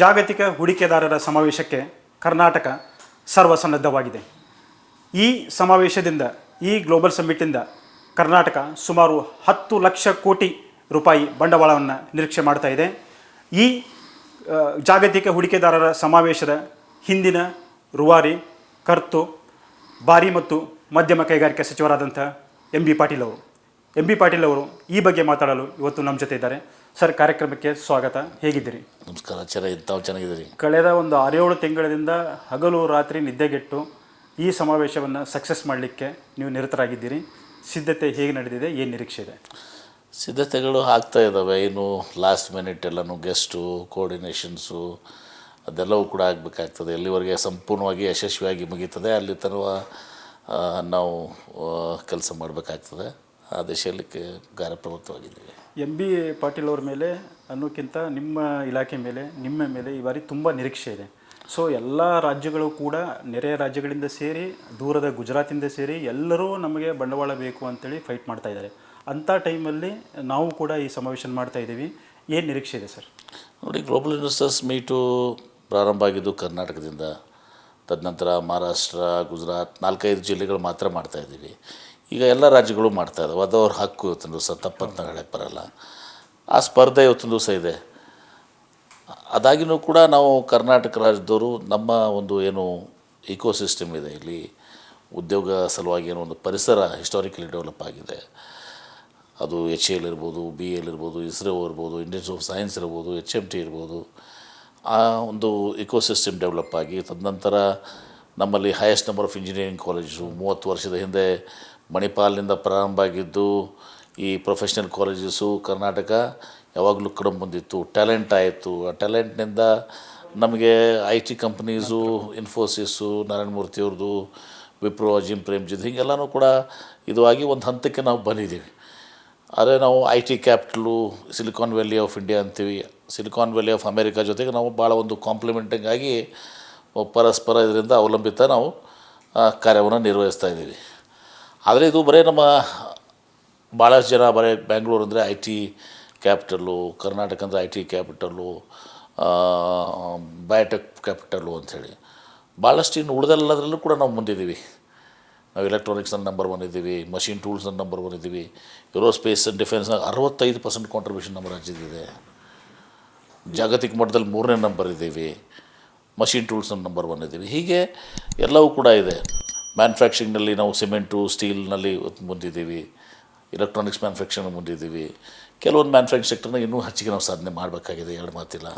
ಜಾಗತಿಕ ಹೂಡಿಕೆದಾರರ ಸಮಾವೇಶಕ್ಕೆ ಕರ್ನಾಟಕ ಸರ್ವಸನ್ನದ್ಧವಾಗಿದೆ. ಈ ಸಮಾವೇಶದಿಂದ, ಈ ಗ್ಲೋಬಲ್ ಸಮ್ಮಿಟಿಂದ ಕರ್ನಾಟಕ ಸುಮಾರು ಹತ್ತು ಲಕ್ಷ ಕೋಟಿ ರೂಪಾಯಿ ಬಂಡವಾಳವನ್ನು ನಿರೀಕ್ಷೆ ಮಾಡ್ತಾ ಇದೆ. ಈ ಜಾಗತಿಕ ಹೂಡಿಕೆದಾರರ ಸಮಾವೇಶದ ಹಿಂದಿನ ರೂವಾರಿ, ಕರ್ತು, ಭಾರಿ ಮತ್ತು ಮಧ್ಯಮ ಕೈಗಾರಿಕೆ ಸಚಿವರಾದಂಥ ಎಂ ಬಿ ಪಾಟೀಲ್ ಅವರು. ಎಂ ಬಿ ಪಾಟೀಲ್ ಅವರು ಈ ಬಗ್ಗೆ ಮಾತಾಡಲು ಇವತ್ತು ನಮ್ಮ ಜೊತೆ ಇದ್ದಾರೆ. ಸರ್ ಕಾರ್ಯಕ್ರಮಕ್ಕೆ ಸ್ವಾಗತ. ಹೇಗಿದ್ದೀರಿ? ನಮಸ್ಕಾರ ಚೆನ್ನಾಗಿ ತಾವು ಚೆನ್ನಾಗಿದ್ದೀರಿ? ಕಳೆದ ಒಂದು ಆರೇಳು ತಿಂಗಳಿಂದ ಹಗಲು ರಾತ್ರಿ ನಿದ್ದೆಗೆಟ್ಟು ಈ ಸಮಾವೇಶವನ್ನು ಸಕ್ಸಸ್ ಮಾಡಲಿಕ್ಕೆ ನೀವು ನಿರತರಾಗಿದ್ದೀರಿ. ಸಿದ್ಧತೆ ಹೇಗೆ ನಡೆದಿದೆ? ಏನು ನಿರೀಕ್ಷೆ ಇದೆ? ಸಿದ್ಧತೆಗಳು ಆಗ್ತಾ ಇದ್ದಾವೆ ಇನ್ನು ಲಾಸ್ಟ್ ಮಿನಿಟ್ ಎಲ್ಲನೂ ಗೆಸ್ಟು ಕೋಆರ್ಡಿನೇಷನ್ಸು ಅದೆಲ್ಲವೂ ಕೂಡ ಆಗಬೇಕಾಗ್ತದೆ. ಎಲ್ಲಿವರೆಗೆ ಸಂಪೂರ್ಣವಾಗಿ ಯಶಸ್ವಿಯಾಗಿ ಮುಗೀತದೆ. ಅಲ್ಲಿ ತರುವ ನಾವು ಕೆಲಸ ಮಾಡಬೇಕಾಗ್ತದೆ. ಆ ದಿಶೆಯಲ್ಲಿ ಕಾರ್ಯಪ್ರವೃತ್ತವಾಗಿದ್ದೇವೆ. ಎಂ ಬಿ ಪಾಟೀಲ್ ಅವ್ರ ಮೇಲೆ ಅನ್ನೋಕ್ಕಿಂತ ನಿಮ್ಮ ಇಲಾಖೆ ಮೇಲೆ ನಿಮ್ಮ ಮೇಲೆ ಈ ಬಾರಿ ತುಂಬ ನಿರೀಕ್ಷೆ ಇದೆ. ಸೊ ಎಲ್ಲ ರಾಜ್ಯಗಳು ಕೂಡ ನೆರೆಯ ರಾಜ್ಯಗಳಿಂದ ಸೇರಿ ದೂರದ ಗುಜರಾತಿಂದ ಸೇರಿ ಎಲ್ಲರೂ ನಮಗೆ ಬಂಡವಾಳ ಬೇಕು ಅಂತೇಳಿ ಫೈಟ್ ಮಾಡ್ತಾ ಇದ್ದಾರೆ. ಅಂಥ ಟೈಮಲ್ಲಿ ನಾವು ಕೂಡ ಈ ಸಮಾವೇಶ ಮಾಡ್ತಾ ಇದ್ದೀವಿ. ಏನು ನಿರೀಕ್ಷೆ ಇದೆ ಸರ್? ನೋಡಿ ಗ್ಲೋಬಲ್ ಇನ್ವೆಸ್ಟರ್ಸ್ ಮೀಟು ಪ್ರಾರಂಭ ಆಗಿದ್ದು ಕರ್ನಾಟಕದಿಂದ. ತದನಂತರ ಮಹಾರಾಷ್ಟ್ರ ಗುಜರಾತ್ ನಾಲ್ಕೈದು ಜಿಲ್ಲೆಗಳು ಮಾತ್ರ ಮಾಡ್ತಾ ಇದ್ದೀವಿ. ಈಗ ಎಲ್ಲ ರಾಜ್ಯಗಳು ಮಾಡ್ತಾ ಇದ್ದಾವೆ ಅದು ಹಕ್ಕು ಇವತ್ತಿನ ದಿವಸ ತಪ್ಪಂತ ಹೇಳಕ್ಕೆ ಬರಲ್ಲ. ಆ ಸ್ಪರ್ಧೆ ಇವತ್ತಿನ ದಿವಸ ಇದೆ. ಅದಾಗಿನೂ ಕೂಡ ನಾವು ಕರ್ನಾಟಕ ರಾಜ್ಯದವರು ನಮ್ಮ ಒಂದು ಏನು ಇಕೋಸಿಸ್ಟಮ್ ಇದೆ ಇಲ್ಲಿ, ಉದ್ಯೋಗ ಸಲುವಾಗಿ ಏನೋ ಒಂದು ಪರಿಸರ ಹಿಸ್ಟಾರಿಕಲಿ ಡೆವಲಪ್ ಆಗಿದೆ. ಅದು ಎಚ್ ಎಲ್ ಇರ್ಬೋದು ಬಿ ಎಲ್ ಇರ್ಬೋದು ಇಸ್ರೋ ಇರ್ಬೋದು ಇಂಡಿಯನ್ಸ್ ಆಫ್ ಸೈನ್ಸ್ ಇರ್ಬೋದು ಎಚ್ ಎಂ ಟಿ ಇರ್ಬೋದು. ಆ ಒಂದು ಇಕೋಸಿಸ್ಟಮ್ ಡೆವಲಪ್ ಆಗಿ, ತದನಂತರ ನಮ್ಮಲ್ಲಿ highest number of engineering college ಮೂವತ್ತು ವರ್ಷದ ಹಿಂದೆ ಮಣಿಪಾಲ್ನಿಂದ ಪ್ರಾರಂಭ ಆಗಿದ್ದು ಈ ಪ್ರೊಫೆಷ್ನಲ್ ಕಾಲೇಜಸ್ಸು ಕರ್ನಾಟಕ ಯಾವಾಗಲೂ ಕಡಿಮೆ ಬಂದಿತ್ತು. ಟ್ಯಾಲೆಂಟ್ ಆಯಿತು. ಆ ಟ್ಯಾಲೆಂಟ್ನಿಂದ ನಮಗೆ I T companies Infosys Narayana ಮೂರ್ತಿಯವ್ರದ್ದು Wipro Azim ಪ್ರೇಮ್ಜಿದ್ ಹೀಗೆಲ್ಲನೂ ಕೂಡ ಇದು ಒಂದು ಹಂತಕ್ಕೆ ನಾವು ಬಂದಿದ್ದೀವಿ. ಆದರೆ ನಾವು I T capital silicon valley of India ಅಂತೀವಿ. ಸಿಲಿಕಾನ್ ವ್ಯಾಲಿ ಆಫ್ ಅಮೇರಿಕಾ ಜೊತೆಗೆ ನಾವು ಭಾಳ ಒಂದು ಕಾಂಪ್ಲಿಮೆಂಟಿಂಗ್ ಆಗಿ ಪರಸ್ಪರ ಇದರಿಂದ ಅವಲಂಬಿತ ನಾವು ಕಾರ್ಯವನ್ನು ನಿರ್ವಹಿಸ್ತಾ ಇದ್ದೀವಿ. ಆದರೆ ಇದು ಬರೀ ನಮ್ಮ ಭಾಳಷ್ಟು ಜನ ಬರೀ ಬ್ಯಾಂಗ್ಳೂರು ಅಂದರೆ ಐ ಟಿ ಕ್ಯಾಪಿಟಲ್ಲು ಕರ್ನಾಟಕ ಅಂದರೆ I T capital biotech capital ಅಂಥೇಳಿ ಭಾಳಷ್ಟು ಇನ್ನು ಉಳಿದೆಲ್ಲದರಲ್ಲೂ ಕೂಡ ನಾವು ಮುಂದಿದ್ದೀವಿ. ನಾವು ಎಲೆಕ್ಟ್ರಾನಿಕ್ಸ್ನಲ್ಲಿ ನಂಬರ್ ಒನ್ ಇದ್ದೀವಿ ಮಷಿನ್ ಟೂಲ್ಸ್ನಲ್ಲಿ ನಂಬರ್ ಒನ್ ಇದ್ದೀವಿ. ಏರೋಸ್ಪೇಸ್ ಆ್ಯಂಡ್ ಡಿಫೆನ್ಸ್ನಾಗ ಅರವತ್ತೈದು ಪರ್ಸೆಂಟ್ ಕಾಂಟ್ರಿಬ್ಯೂಷನ್ ನಮ್ಮ ರಾಜ್ಯದಿದೆ ಜಾಗತಿಕ ಮಟ್ಟದಲ್ಲಿ ಮೂರನೇ ನಂಬರ್ ಇದ್ದೀವಿ. ಮಷಿನ್ ಟೂಲ್ಸ್ನ ನಂಬರ್ ಒನ್ ಇದ್ದೀವಿ. ಹೀಗೆ ಎಲ್ಲವೂ ಕೂಡ ಇದೆ. ಮ್ಯಾನುಫ್ಯಾಕ್ಚರಿಂಗ್ನಲ್ಲಿ ನಾವು ಸಿಮೆಂಟು, ಸ್ಟೀಲ್ನಲ್ಲಿ ಮುಂದಿದ್ದೀವಿ. ಎಲೆಕ್ಟ್ರಾನಿಕ್ಸ್ ಮ್ಯಾನುಫ್ಯಾಕ್ಚರಿಂಗ್ ಮುಂದಿದ್ದೀವಿ. ಕೆಲವೊಂದು ಮ್ಯಾನುಫ್ಯಾಕ್ಚರಿಂಗ್ ಸೆಕ್ಟರ್ನ ಇನ್ನೂ ಹೆಚ್ಚಿಗೆ ನಾವು ಸಾಧನೆ ಮಾಡಬೇಕಾಗಿದೆ, ಎರಡು ಮಾತಿಲ್ಲ.